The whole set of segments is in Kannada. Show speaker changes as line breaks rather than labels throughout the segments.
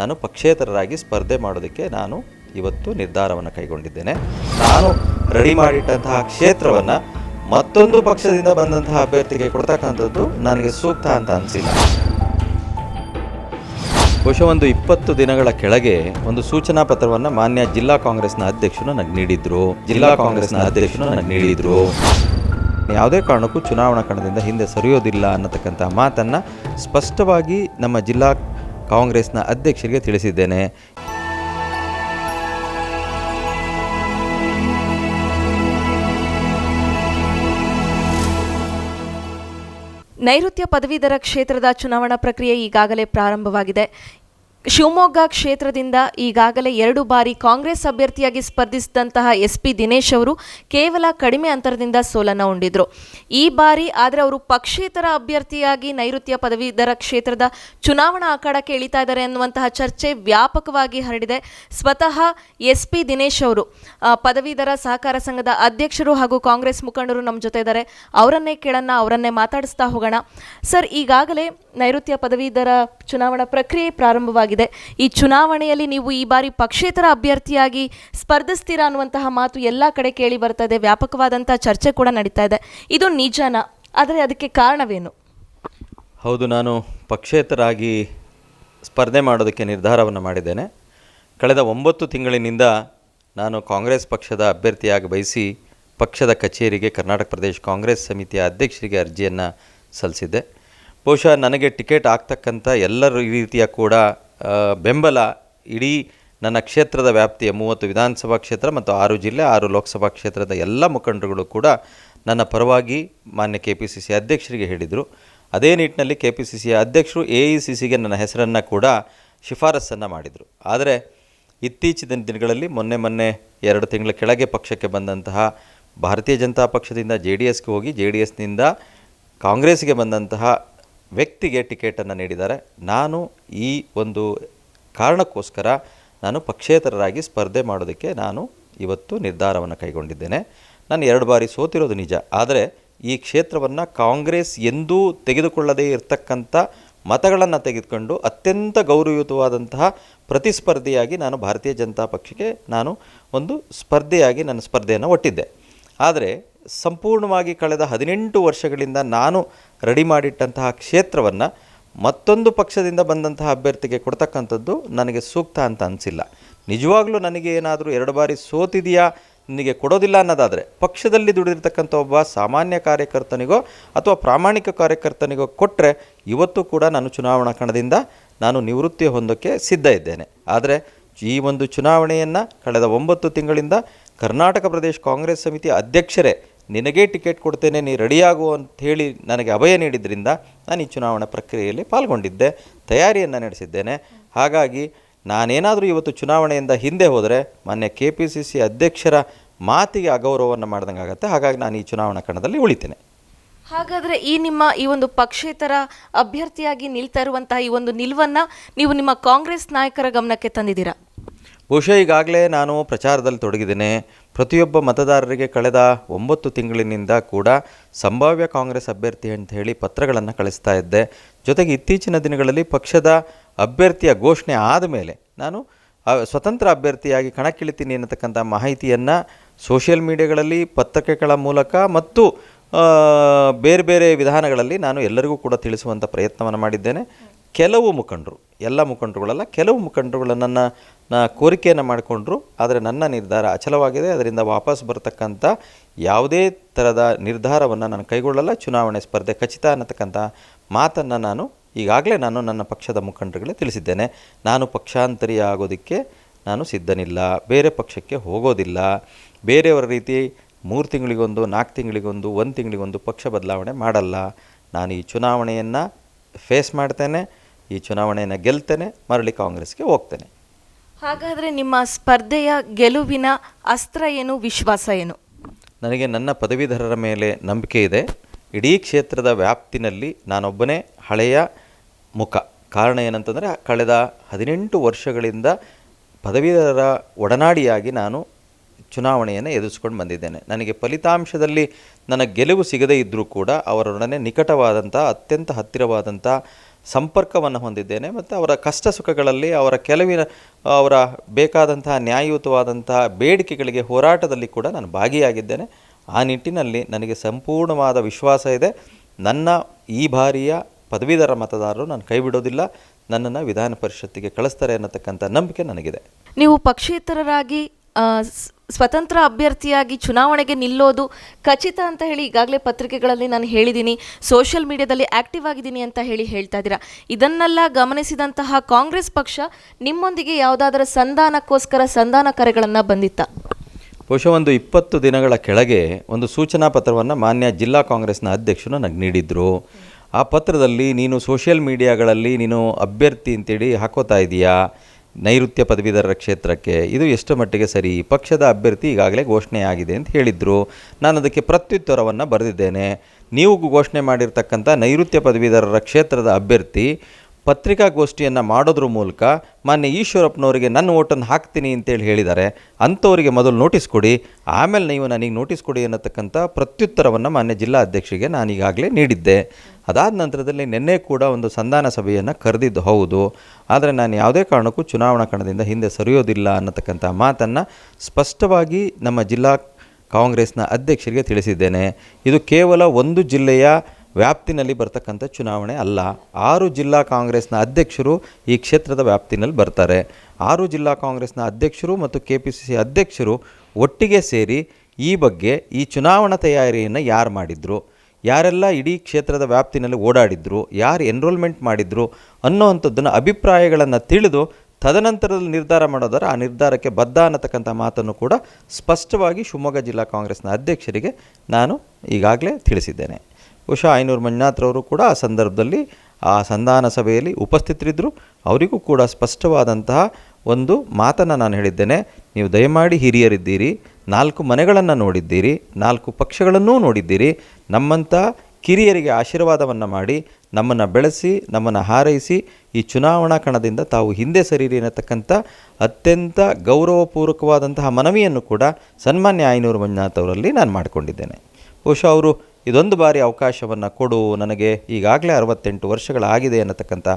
ನಾನು ಪಕ್ಷೇತರರಾಗಿ ಸ್ಪರ್ಧೆ ಮಾಡೋದಕ್ಕೆ ನಾನು ಇವತ್ತು ನಿರ್ಧಾರವನ್ನು ಕೈಗೊಂಡಿದ್ದೇನೆ. ನಾನು ರೆಡಿ ಮಾಡಿಟ್ಟಂತಹ ಕ್ಷೇತ್ರವನ್ನು ಮತ್ತೊಂದು ಪಕ್ಷದಿಂದ ಬಂದಂತಹ ಅಭ್ಯರ್ಥಿಗೆ ಕೊಡ್ತಕ್ಕಂಥದ್ದು ನನಗೆ ಸೂಕ್ತ ಅಂತ ಅನಿಸಿಲ್ಲ. ಬಹುಶಃ ಒಂದು ಇಪ್ಪತ್ತು ದಿನಗಳ ಕೆಳಗೆ ಒಂದು ಸೂಚನಾ ಪತ್ರವನ್ನು ಮಾನ್ಯ ಜಿಲ್ಲಾ ಕಾಂಗ್ರೆಸ್ನ ಅಧ್ಯಕ್ಷರು ನನಗೆ ನೀಡಿದ್ರು. ಜಿಲ್ಲಾ ಕಾಂಗ್ರೆಸ್ನ ಅಧ್ಯಕ್ಷರು ನನಗೆ ನೀಡಿದ್ರು. ಯಾವುದೇ ಕಾರಣಕ್ಕೂ ಚುನಾವಣಾ ಕಣದಿಂದ ಹಿಂದೆ ಸರಿಯೋದಿಲ್ಲ ಅನ್ನತಕ್ಕಂಥ ಮಾತನ್ನು ಸ್ಪಷ್ಟವಾಗಿ ನಮ್ಮ ಜಿಲ್ಲಾ ಕಾಂಗ್ರೆಸ್ನ ಅಧ್ಯಕ್ಷರಿಗೆ ತಿಳಿಸಿದ್ದೇನೆ.
ನೈಋತ್ಯ ಪದವೀಧರ ಕ್ಷೇತ್ರದ ಚುನಾವಣಾ ಪ್ರಕ್ರಿಯೆ ಈಗಾಗಲೇ ಪ್ರಾರಂಭವಾಗಿದೆ. ಶಿವಮೊಗ್ಗ ಕ್ಷೇತ್ರದಿಂದ ಈಗಾಗಲೇ ಎರಡು ಬಾರಿ ಕಾಂಗ್ರೆಸ್ ಅಭ್ಯರ್ಥಿಯಾಗಿ ಸ್ಪರ್ಧಿಸಿದಂತಹ ಎಸ್ ಪಿ ದಿನೇಶ್ ಅವರು ಕೇವಲ ಕಡಿಮೆ ಅಂತರದಿಂದ ಸೋಲನ್ನು ಉಂಡಿದ್ರು ಈ ಬಾರಿ ಆದರೆ ಅವರು ಪಕ್ಷೇತರ ಅಭ್ಯರ್ಥಿಯಾಗಿ ನೈಋತ್ಯ ಪದವೀಧರ ಕ್ಷೇತ್ರದ ಚುನಾವಣಾ ಅಖಾಡಕ್ಕೆ ಇಳಿತಾ ಇದ್ದಾರೆ ಅನ್ನುವಂತಹ ಚರ್ಚೆ ವ್ಯಾಪಕವಾಗಿ ಹರಡಿದೆ. ಸ್ವತಃ ಎಸ್ ಪಿ ದಿನೇಶ್ ಅವರು ಪದವೀಧರ ಸಹಕಾರ ಸಂಘದ ಅಧ್ಯಕ್ಷರು ಹಾಗೂ ಕಾಂಗ್ರೆಸ್ ಮುಖಂಡರು ನಮ್ಮ ಜೊತೆ ಇದ್ದಾರೆ. ಅವರನ್ನೇ ಕೇಳೋಣ, ಅವರನ್ನೇ ಮಾತಾಡಿಸ್ತಾ ಹೋಗೋಣ. ಸರ್, ಈಗಾಗಲೇ ನೈಋತ್ಯ ಪದವೀಧರ ಚುನಾವಣಾ ಪ್ರಕ್ರಿಯೆ ಪ್ರಾರಂಭವಾಗಿದೆ ಈ ಚುನಾವಣೆಯಲ್ಲಿ ನೀವು ಈ ಬಾರಿ ಪಕ್ಷೇತರ ಅಭ್ಯರ್ಥಿಯಾಗಿ ಸ್ಪರ್ಧಿಸ್ತೀರಾ ಅನ್ನುವಂತಹ ಮಾತು ಎಲ್ಲ ಕಡೆ ಕೇಳಿ ಬರ್ತಾ ಇದೆ ವ್ಯಾಪಕವಾದಂತಹ ಚರ್ಚೆ ಕೂಡ ನಡೀತಾ ಇದೆ. ಇದು ನಿಜನ? ಆದರೆ ಅದಕ್ಕೆ ಕಾರಣವೇನು?
ಹೌದು, ನಾನು ಪಕ್ಷೇತರಾಗಿ ಸ್ಪರ್ಧೆ ಮಾಡೋದಕ್ಕೆ ನಿರ್ಧಾರವನ್ನು ಮಾಡಿದ್ದೇನೆ. ಕಳೆದ ಒಂಬತ್ತು ತಿಂಗಳಿನಿಂದ ನಾನು ಕಾಂಗ್ರೆಸ್ ಪಕ್ಷದ ಅಭ್ಯರ್ಥಿಯಾಗಿ ಬಯಸಿ ಪಕ್ಷದ ಕಚೇರಿಗೆ ಕರ್ನಾಟಕ ಪ್ರದೇಶ ಕಾಂಗ್ರೆಸ್ ಸಮಿತಿಯ ಅಧ್ಯಕ್ಷರಿಗೆ ಅರ್ಜಿಯನ್ನು ಸಲ್ಲಿಸಿದ್ದೆ. ಬಹುಶಃ ನನಗೆ ಟಿಕೆಟ್ ಆಗ್ತಕ್ಕಂಥ ಎಲ್ಲರ ರೀತಿಯ ಕೂಡ ಬೆಂಬಲ ಇಡೀ ನನ್ನ ಕ್ಷೇತ್ರದ ವ್ಯಾಪ್ತಿಯ ಮೂವತ್ತು ವಿಧಾನಸಭಾ ಕ್ಷೇತ್ರ ಮತ್ತು ಆರು ಜಿಲ್ಲೆ, ಆರು ಲೋಕಸಭಾ ಕ್ಷೇತ್ರದ ಎಲ್ಲ ಮುಖಂಡರುಗಳು ಕೂಡ ನನ್ನ ಪರವಾಗಿ ಮಾನ್ಯ ಕೆ ಪಿ ಸಿ ಸಿ ಅಧ್ಯಕ್ಷರಿಗೆ ಹೇಳಿದರು. ಅದೇ ನಿಟ್ಟಿನಲ್ಲಿ ಕೆ ಪಿ ಸಿ ಸಿಯ ಅಧ್ಯಕ್ಷರು ಎ ಇ ಸಿ ಸಿಗೆ ನನ್ನ ಹೆಸರನ್ನು ಕೂಡ ಶಿಫಾರಸನ್ನು ಮಾಡಿದರು. ಆದರೆ ಇತ್ತೀಚಿನ ದಿನಗಳಲ್ಲಿ ಮೊನ್ನೆ ಮೊನ್ನೆ ಎರಡು ತಿಂಗಳ ಕೆಳಗೆ ಪಕ್ಷಕ್ಕೆ ಬಂದಂತಹ ಭಾರತೀಯ ಜನತಾ ಪಕ್ಷದಿಂದ ಜೆ ಡಿ ಎಸ್ಗೆ ಹೋಗಿ ಜೆ ಡಿ ಎಸ್ನಿಂದ ಕಾಂಗ್ರೆಸ್ಗೆ ಬಂದಂತಹ ವ್ಯಕ್ತಿಗೆ ಟಿಕೆಟನ್ನು ನೀಡಿದ್ದಾರೆ. ನಾನು ಈ ಒಂದು ಕಾರಣಕ್ಕೋಸ್ಕರ ನಾನು ಪಕ್ಷೇತರರಾಗಿ ಸ್ಪರ್ಧೆ ಮಾಡೋದಕ್ಕೆ ನಾನು ಇವತ್ತು ನಿರ್ಧಾರವನ್ನು ಕೈಗೊಂಡಿದ್ದೇನೆ. ನಾನು ಎರಡು ಬಾರಿ ಸೋತಿರೋದು ನಿಜ. ಆದರೆ ಈ ಕ್ಷೇತ್ರವನ್ನು ಕಾಂಗ್ರೆಸ್ ಎಂದೂ ತೆಗೆದುಕೊಳ್ಳದೇ ಇರತಕ್ಕಂಥ ಮತಗಳನ್ನು ತೆಗೆದುಕೊಂಡು ಅತ್ಯಂತ ಗೌರವಯುತವಾದಂತಹ ಪ್ರತಿಸ್ಪರ್ಧಿಯಾಗಿ ನಾನು ಭಾರತೀಯ ಜನತಾ ಪಕ್ಷಕ್ಕೆ ನಾನು ಒಂದು ಸ್ಪರ್ಧೆಯಾಗಿ ನನ್ನ ಸ್ಪರ್ಧೆಯನ್ನು ಒಟ್ಟಿದ್ದೆ. ಆದರೆ ಸಂಪೂರ್ಣವಾಗಿ ಕಳೆದ ಹದಿನೆಂಟು ವರ್ಷಗಳಿಂದ ನಾನು ರೆಡಿ ಮಾಡಿಟ್ಟಂತಹ ಕ್ಷೇತ್ರವನ್ನು ಮತ್ತೊಂದು ಪಕ್ಷದಿಂದ ಬಂದಂತಹ ಅಭ್ಯರ್ಥಿಗೆ ಕೊಡ್ತಕ್ಕಂಥದ್ದು ನನಗೆ ಸೂಕ್ತ ಅಂತ ಅನಿಸಿಲ್ಲ. ನಿಜವಾಗ್ಲೂ ನನಗೆ ಏನಾದರೂ ಎರಡು ಬಾರಿ ಸೋತಿದೆಯಾ? ನಿನಗೆ ಕೊಡೋದಿಲ್ಲ ಅನ್ನೋದಾದರೆ ಪಕ್ಷದಲ್ಲಿ ದುಡಿದಿರ್ತಕ್ಕಂಥ ಒಬ್ಬ ಸಾಮಾನ್ಯ ಕಾರ್ಯಕರ್ತನಿಗೋ ಅಥವಾ ಪ್ರಾಮಾಣಿಕ ಕಾರ್ಯಕರ್ತನಿಗೋ ಕೊಟ್ಟರೆ ಇವತ್ತು ಕೂಡ ನಾನು ಚುನಾವಣಾ ಕಣದಿಂದ ನಾನು ನಿವೃತ್ತಿ ಹೊಂದೋಕ್ಕೆ ಸಿದ್ಧ ಇದ್ದೇನೆ. ಆದರೆ ಈ ಒಂದು ಚುನಾವಣೆಯನ್ನು ಕಳೆದ ಒಂಬತ್ತು ತಿಂಗಳಿಂದ ಕರ್ನಾಟಕ ಪ್ರದೇಶ ಕಾಂಗ್ರೆಸ್ ಸಮಿತಿ ಅಧ್ಯಕ್ಷರೇ ನಿನಗೇ ಟಿಕೆಟ್ ಕೊಡ್ತೇನೆ ನೀ ರೆಡಿಯಾಗು ಅಂತ ಹೇಳಿ ನನಗೆ ಅಭಯ ನೀಡಿದ್ದರಿಂದ ನಾನು ಈ ಚುನಾವಣಾ ಪ್ರಕ್ರಿಯೆಯಲ್ಲಿ ಪಾಲ್ಗೊಂಡಿದ್ದೆ ತಯಾರಿಯನ್ನು ನಡೆಸಿದ್ದೇನೆ. ಹಾಗಾಗಿ ನಾನೇನಾದರೂ ಇವತ್ತು ಚುನಾವಣೆಯಿಂದ ಹಿಂದೆ ಹೋದರೆ ಮಾನ್ಯ ಕೆ ಪಿ ಸಿ ಸಿ ಅಧ್ಯಕ್ಷರ ಮಾತಿಗೆ ಅಗೌರವವನ್ನು ಮಾಡ್ದಂಗೆ ಆಗುತ್ತೆ. ಹಾಗಾಗಿ ನಾನು ಈ ಚುನಾವಣಾ ಕಣದಲ್ಲಿ ಉಳಿತೇನೆ.
ಹಾಗಾದರೆ ಈ ನಿಮ್ಮ ಈ ಒಂದು ಪಕ್ಷೇತರ ಅಭ್ಯರ್ಥಿಯಾಗಿ ನಿಲ್ತಾ ಇರುವಂತಹ ಈ ಒಂದು ನಿಲುವನ್ನು ನೀವು ನಿಮ್ಮ ಕಾಂಗ್ರೆಸ್ ನಾಯಕರ ಗಮನಕ್ಕೆ ತಂದಿದ್ದೀರಾ?
ಬಹುಶಃ ಈಗಾಗಲೇ ನಾನು ಪ್ರಚಾರದಲ್ಲಿ ತೊಡಗಿದ್ದೇನೆ. ಪ್ರತಿಯೊಬ್ಬ ಮತದಾರರಿಗೆ ಕಳೆದ ಒಂಬತ್ತು ತಿಂಗಳಿನಿಂದ ಕೂಡ ಸಂಭಾವ್ಯ ಕಾಂಗ್ರೆಸ್ ಅಭ್ಯರ್ಥಿ ಅಂತ ಹೇಳಿ ಪತ್ರಗಳನ್ನು ಕಳಿಸ್ತಾ ಇದ್ದೆ. ಜೊತೆಗೆ ಇತ್ತೀಚಿನ ದಿನಗಳಲ್ಲಿ ಪಕ್ಷದ ಅಭ್ಯರ್ಥಿಯ ಘೋಷಣೆ ಆದ ಮೇಲೆ ನಾನು ಸ್ವತಂತ್ರ ಅಭ್ಯರ್ಥಿಯಾಗಿ ಕಣಕ್ಕಿಳಿತೀನಿ ಅನ್ನತಕ್ಕಂಥ ಮಾಹಿತಿಯನ್ನು ಸೋಷಿಯಲ್ ಮೀಡಿಯಾಗಳಲ್ಲಿ, ಪತ್ರಿಕೆಗಳ ಮೂಲಕ ಮತ್ತು ಬೇರೆ ಬೇರೆ ವಿಧಾನಗಳಲ್ಲಿ ನಾನು ಎಲ್ಲರಿಗೂ ಕೂಡ ತಿಳಿಸುವಂಥ ಪ್ರಯತ್ನವನ್ನು ಮಾಡಿದ್ದೇನೆ. ಕೆಲವು ಮುಖಂಡರು, ಎಲ್ಲ ಮುಖಂಡರುಗಳಲ್ಲ, ಕೆಲವು ಮುಖಂಡರುಗಳು ನನ್ನ ಕೋರಿಕೆಯನ್ನು ಮಾಡಿಕೊಂಡ್ರು, ಆದರೆ ನನ್ನ ನಿರ್ಧಾರ ಅಚಲವಾಗಿದೆ. ಅದರಿಂದ ವಾಪಸ್ ಬರತಕ್ಕಂಥ ಯಾವುದೇ ಥರದ ನಿರ್ಧಾರವನ್ನು ನಾನು ಕೈಗೊಳ್ಳಲ್ಲ. ಚುನಾವಣೆ ಸ್ಪರ್ಧೆ ಖಚಿತ ಅನ್ನತಕ್ಕಂಥ ಮಾತನ್ನು ನಾನು ಈಗಾಗಲೇ ನಾನು ನನ್ನ ಪಕ್ಷದ ಮುಖಂಡರುಗಳೇ ತಿಳಿಸಿದ್ದೇನೆ. ನಾನು ಪಕ್ಷಾಂತರಿ ಆಗೋದಕ್ಕೆ ನಾನು ಸಿದ್ಧನಿಲ್ಲ. ಬೇರೆ ಪಕ್ಷಕ್ಕೆ ಹೋಗೋದಿಲ್ಲ. ಬೇರೆಯವರ ರೀತಿ ಮೂರು ತಿಂಗಳಿಗೊಂದು, ನಾಲ್ಕು ತಿಂಗಳಿಗೊಂದು, ಒಂದು ತಿಂಗಳಿಗೊಂದು ಪಕ್ಷ ಬದಲಾವಣೆ ಮಾಡಲ್ಲ. ನಾನು ಈ ಚುನಾವಣೆಯನ್ನು ಫೇಸ್ ಮಾಡ್ತೇನೆ. ಈ ಚುನಾವಣೆಯನ್ನು ಗೆಲ್ತೇನೆ ಮರಳಿ ಕಾಂಗ್ರೆಸ್ಗೆ ಹೋಗ್ತೇನೆ.
ಹಾಗಾದರೆ ನಿಮ್ಮ ಸ್ಪರ್ಧೆಯ ಗೆಲುವಿನ ಅಸ್ತ್ರ ಏನು ವಿಶ್ವಾಸ ಏನು?
ನನಗೆ ನನ್ನ ಪದವೀಧರರ ಮೇಲೆ ನಂಬಿಕೆ ಇದೆ. ಇಡೀ ಕ್ಷೇತ್ರದ ವ್ಯಾಪ್ತಿನಲ್ಲಿ ನಾನೊಬ್ಬನೇ ಹಳೆಯ ಮುಖ. ಕಾರಣ ಏನಂತಂದರೆ ಕಳೆದ ಹದಿನೆಂಟು ವರ್ಷಗಳಿಂದ ಪದವೀಧರರ ಒಡನಾಡಿಯಾಗಿ ನಾನು ಚುನಾವಣೆಯನ್ನು ಎದುರಿಸ್ಕೊಂಡು ಬಂದಿದ್ದೇನೆ. ನನಗೆ ಫಲಿತಾಂಶದಲ್ಲಿ ನನ್ನ ಗೆಲುವು ಸಿಗದೇ ಇದ್ದರೂ ಕೂಡ ಅವರೊಡನೆ ನಿಕಟವಾದಂಥ, ಅತ್ಯಂತ ಹತ್ತಿರವಾದಂಥ ಸಂಪರ್ಕವನ್ನು ಹೊಂದಿದ್ದೇನೆ ಮತ್ತು ಅವರ ಕಷ್ಟ ಸುಖಗಳಲ್ಲಿ ಅವರ ಕೆಲವಿನ, ಅವರ ಬೇಕಾದಂತಹ ನ್ಯಾಯಯುತವಾದಂತಹ ಬೇಡಿಕೆಗಳಿಗೆ ಹೋರಾಟದಲ್ಲಿ ಕೂಡ ನಾನು ಭಾಗಿಯಾಗಿದ್ದೇನೆ. ಆ ನಿಟ್ಟಿನಲ್ಲಿ ನನಗೆ ಸಂಪೂರ್ಣವಾದ ವಿಶ್ವಾಸ ಇದೆ. ನನ್ನ ಈ ಬಾರಿಯ ಪದವೀಧರ ಮತದಾರರು ನಾನು ಕೈ ಬಿಡೋದಿಲ್ಲ ನನ್ನನ್ನು ವಿಧಾನ ಪರಿಷತ್ತಿಗೆ ಕಳಿಸ್ತಾರೆ ಅನ್ನತಕ್ಕಂಥ ನಂಬಿಕೆ ನನಗಿದೆ.
ನೀವು ಪಕ್ಷೇತರರಾಗಿ ಸ್ವತಂತ್ರ ಅಭ್ಯರ್ಥಿಯಾಗಿ ಚುನಾವಣೆಗೆ ನಿಲ್ಲೋದು ಖಚಿತ ಅಂತ ಹೇಳಿ ಈಗಾಗಲೇ ಪತ್ರಿಕೆಗಳಲ್ಲಿ ನಾನು ಹೇಳಿದ್ದೀನಿ. ಸೋಷಿಯಲ್ ಮೀಡಿಯಾದಲ್ಲಿ ಆಕ್ಟಿವ್ ಆಗಿದ್ದೀನಿ ಅಂತ ಹೇಳಿ ಹೇಳ್ತಾ ಇದ್ದೀರಾ. ಇದನ್ನೆಲ್ಲ ಗಮನಿಸಿದಂತಹ ಕಾಂಗ್ರೆಸ್ ಪಕ್ಷ ನಿಮ್ಮೊಂದಿಗೆ ಯಾವುದಾದರ ಸಂಧಾನಕ್ಕೋಸ್ಕರ ಸಂಧಾನ ಕರೆಗಳನ್ನು ಬಂದಿತ್ತ?
ಬಹುಶಃ ಒಂದು ಇಪ್ಪತ್ತು ದಿನಗಳ ಕೆಳಗೆ ಒಂದು ಸೂಚನಾ ಪತ್ರವನ್ನು ಮಾನ್ಯ ಜಿಲ್ಲಾ ಕಾಂಗ್ರೆಸ್ನ ಅಧ್ಯಕ್ಷರು ನನಗೆ ನೀಡಿದ್ರು. ಆ ಪತ್ರದಲ್ಲಿ ನೀನು ಸೋಷಿಯಲ್ ಮೀಡಿಯಾಗಳಲ್ಲಿ ನೀನು ಅಭ್ಯರ್ಥಿ ಅಂತೇಳಿ ಹಾಕೋತಾ ಇದೀಯಾ? ನೈಋತ್ಯ ಪದವೀಧರರ ಕ್ಷೇತ್ರಕ್ಕೆ ಇದು ಎಷ್ಟು ಮಟ್ಟಿಗೆ ಸರಿ? ಪಕ್ಷದ ಅಭ್ಯರ್ಥಿ ಈಗಾಗಲೇ ಘೋಷಣೆ ಆಗಿದೆ ಅಂತ ಹೇಳಿದರು. ನಾನು ಅದಕ್ಕೆ ಪ್ರತ್ಯುತ್ತರವನ್ನು ಬರೆದಿದ್ದೇನೆ. ನೀವು ಘೋಷಣೆ ಮಾಡಿರ್ತಕ್ಕಂಥ ನೈಋತ್ಯ ಪದವೀಧರರ ಕ್ಷೇತ್ರದ ಅಭ್ಯರ್ಥಿ ಪತ್ರಿಕಾಗೋಷ್ಠಿಯನ್ನು ಮಾಡೋದ್ರ ಮೂಲಕ ಮಾನ್ಯ ಈಶ್ವರಪ್ಪನವರಿಗೆ ನನ್ನ ಓಟನ್ನು ಹಾಕ್ತೀನಿ ಅಂತೇಳಿ ಹೇಳಿದ್ದಾರೆ. ಅಂಥವರಿಗೆ ಮೊದಲು ನೋಟಿಸ್ ಕೊಡಿ. ಆಮೇಲೆ ನೀವು ನನಗೆ ನೋಟಿಸ್ ಕೊಡಿ ಅನ್ನತಕ್ಕಂಥ ಪ್ರತ್ಯುತ್ತರವನ್ನು ಮಾನ್ಯ ಜಿಲ್ಲಾ ಅಧ್ಯಕ್ಷರಿಗೆ ನಾನು ಈಗಾಗಲೇ ನೀಡಿದ್ದೆ. ಅದಾದ ನಂತರದಲ್ಲಿ ನಿನ್ನೆ ಕೂಡ ಒಂದು ಸಂಧಾನ ಸಭೆಯನ್ನು ಕರೆದಿದ್ದು ಹೌದು. ಆದರೆ ನಾನು ಯಾವುದೇ ಕಾರಣಕ್ಕೂ ಚುನಾವಣಾ ಕಣದಿಂದ ಹಿಂದೆ ಸರಿಯೋದಿಲ್ಲ ಅನ್ನತಕ್ಕಂಥ ಮಾತನ್ನು ಸ್ಪಷ್ಟವಾಗಿ ನಮ್ಮ ಜಿಲ್ಲಾ ಕಾಂಗ್ರೆಸ್ನ ಅಧ್ಯಕ್ಷರಿಗೆ ತಿಳಿಸಿದ್ದೇನೆ. ಇದು ಕೇವಲ ಒಂದು ಜಿಲ್ಲೆಯ ವ್ಯಾಪ್ತಿನಲ್ಲಿ ಬರ್ತಕ್ಕಂಥ ಚುನಾವಣೆ ಅಲ್ಲ. ಆರು ಜಿಲ್ಲಾ ಕಾಂಗ್ರೆಸ್ನ ಅಧ್ಯಕ್ಷರು ಈ ಕ್ಷೇತ್ರದ ವ್ಯಾಪ್ತಿನಲ್ಲಿ ಬರ್ತಾರೆ. ಆರು ಜಿಲ್ಲಾ ಕಾಂಗ್ರೆಸ್ನ ಅಧ್ಯಕ್ಷರು ಮತ್ತು ಕೆ ಪಿ ಸಿ ಸಿ ಅಧ್ಯಕ್ಷರು ಒಟ್ಟಿಗೆ ಸೇರಿ ಈ ಬಗ್ಗೆ ಈ ಚುನಾವಣಾ ತಯಾರಿಯನ್ನು ಯಾರು ಮಾಡಿದರು? ಯಾರೆಲ್ಲ ಇಡೀ ಕ್ಷೇತ್ರದ ವ್ಯಾಪ್ತಿನಲ್ಲಿ ಓಡಾಡಿದ್ರು? ಯಾರು ಎನ್ರೋಲ್ಮೆಂಟ್ ಮಾಡಿದ್ರು? ಅನ್ನೋವಂಥದ್ದನ್ನು ಅಭಿಪ್ರಾಯಗಳನ್ನು ತಿಳಿದು ತದನಂತರದಲ್ಲಿ ನಿರ್ಧಾರ ಮಾಡೋದಾದ್ರೆ ಆ ನಿರ್ಧಾರಕ್ಕೆ ಬದ್ಧ ಅನ್ನತಕ್ಕಂಥ ಮಾತನ್ನು ಕೂಡ ಸ್ಪಷ್ಟವಾಗಿ ಶಿವಮೊಗ್ಗ ಜಿಲ್ಲಾ ಕಾಂಗ್ರೆಸ್ನ ಅಧ್ಯಕ್ಷರಿಗೆ ನಾನು ಈಗಾಗಲೇ ತಿಳಿಸಿದ್ದೇನೆ. ಬಹುಶಃ ಐನೂರು ಮಂಜುನಾಥ್ರವರು ಕೂಡ ಆ ಸಂದರ್ಭದಲ್ಲಿ ಆ ಸಂಧಾನ ಸಭೆಯಲ್ಲಿ ಉಪಸ್ಥಿತರಿದ್ದರು. ಅವರಿಗೂ ಕೂಡ ಸ್ಪಷ್ಟವಾದಂತಹ ಒಂದು ಮಾತನ್ನು ನಾನು ಹೇಳಿದ್ದೇನೆ. ನೀವು ದಯಮಾಡಿ ಹಿರಿಯರಿದ್ದೀರಿ, ನಾಲ್ಕು ಮನೆಗಳನ್ನು ನೋಡಿದ್ದೀರಿ, ನಾಲ್ಕು ಪಕ್ಷಗಳನ್ನೂ ನೋಡಿದ್ದೀರಿ. ನಮ್ಮಂಥ ಕಿರಿಯರಿಗೆ ಆಶೀರ್ವಾದವನ್ನು ಮಾಡಿ, ನಮ್ಮನ್ನು ಬೆಳೆಸಿ, ನಮ್ಮನ್ನು ಹಾರೈಸಿ, ಈ ಚುನಾವಣಾ ಕಣದಿಂದ ತಾವು ಹಿಂದೆ ಸರಿರಿ ಅನ್ನತಕ್ಕಂಥ ಅತ್ಯಂತ ಗೌರವಪೂರ್ವಕವಾದಂತಹ ಮನವಿಯನ್ನು ಕೂಡ ಸನ್ಮಾನ್ಯ ಐನೂರು ಮಂಜುನಾಥ್ ಅವರಲ್ಲಿ ನಾನು ಮಾಡಿಕೊಂಡಿದ್ದೇನೆ. ಬಹುಶಃ ಅವರು ಇದೊಂದು ಬಾರಿ ಅವಕಾಶವನ್ನು ಕೊಡು, ನನಗೆ ಈಗಾಗಲೇ ಅರವತ್ತೆಂಟು ವರ್ಷಗಳಾಗಿದೆ ಅನ್ನತಕ್ಕಂಥ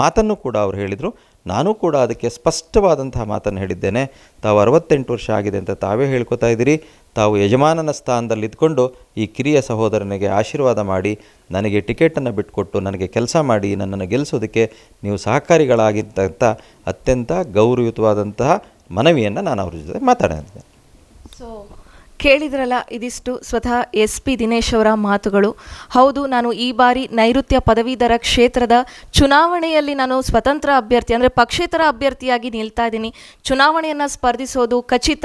ಮಾತನ್ನು ಕೂಡ ಅವರು ಹೇಳಿದರು. ನಾನು ಕೂಡ ಅದಕ್ಕೆ ಸ್ಪಷ್ಟವಾದಂತಹ ಮಾತನ್ನು ಹೇಳಿದ್ದೇನೆ. ತಾವು ಅರವತ್ತೆಂಟು ವರ್ಷ ಆಗಿದೆ ಅಂತ ತಾವೇ ಹೇಳ್ಕೊತಾ ಇದ್ದೀರಿ. ತಾವು ಯಜಮಾನನ ಸ್ಥಾನದಲ್ಲಿ ಇದ್ಕೊಂಡು ಈ ಕಿರಿಯ ಸಹೋದರನಿಗೆ ಆಶೀರ್ವಾದ ಮಾಡಿ, ನನಗೆ ಟಿಕೆಟನ್ನು ಬಿಟ್ಟುಕೊಟ್ಟು ನನಗೆ ಕೆಲಸ ಮಾಡಿ, ನನ್ನನ್ನು ಗೆಲ್ಲಿಸೋದಕ್ಕೆ ನೀವು ಸಹಕಾರಿಗಳಾಗಿದ್ದಂಥ ಅತ್ಯಂತ ಗೌರವಯುತವಾದಂತಹ ಮನವಿಯನ್ನು ನಾನು ಅವ್ರ ಜೊತೆ ಮಾತಾಡಿದ್ದೆ
ಸೊ ಕೇಳಿದ್ರಲ್ಲ, ಇದಿಷ್ಟು ಸ್ವತಃ ಎಸ್ ಪಿ ದಿನೇಶ್ ಅವರ ಮಾತುಗಳು. ಹೌದು, ನಾನು ಈ ಬಾರಿ ನೈಋತ್ಯ ಪದವೀಧರ ಕ್ಷೇತ್ರದ ಚುನಾವಣೆಯಲ್ಲಿ ನಾನು ಸ್ವತಂತ್ರ ಅಭ್ಯರ್ಥಿ, ಅಂದರೆ ಪಕ್ಷೇತರ ಅಭ್ಯರ್ಥಿಯಾಗಿ ನಿಲ್ತಾ ಇದ್ದೀನಿ. ಚುನಾವಣೆಯನ್ನು ಸ್ಪರ್ಧಿಸೋದು ಖಚಿತ.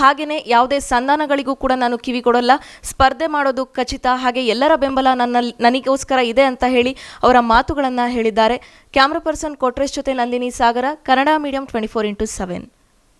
ಹಾಗೆಯೇ ಯಾವುದೇ ಸಂಧಾನಗಳಿಗೂ ಕೂಡ ನಾನು ಕಿವಿ ಕೊಡೋಲ್ಲ. ಸ್ಪರ್ಧೆ ಮಾಡೋದು ಖಚಿತ. ಹಾಗೆ ಎಲ್ಲರ ಬೆಂಬಲ ನನ್ನಲ್ಲಿ ನನಗೋಸ್ಕರ ಇದೆ ಅಂತ ಹೇಳಿ ಅವರ ಮಾತುಗಳನ್ನು ಹೇಳಿದ್ದಾರೆ. ಕ್ಯಾಮ್ರಾ ಪರ್ಸನ್ ಕೊಟ್ರೇಶ್ ಜೊತೆ Nandini Sagara, Kannada medium twenty four into seven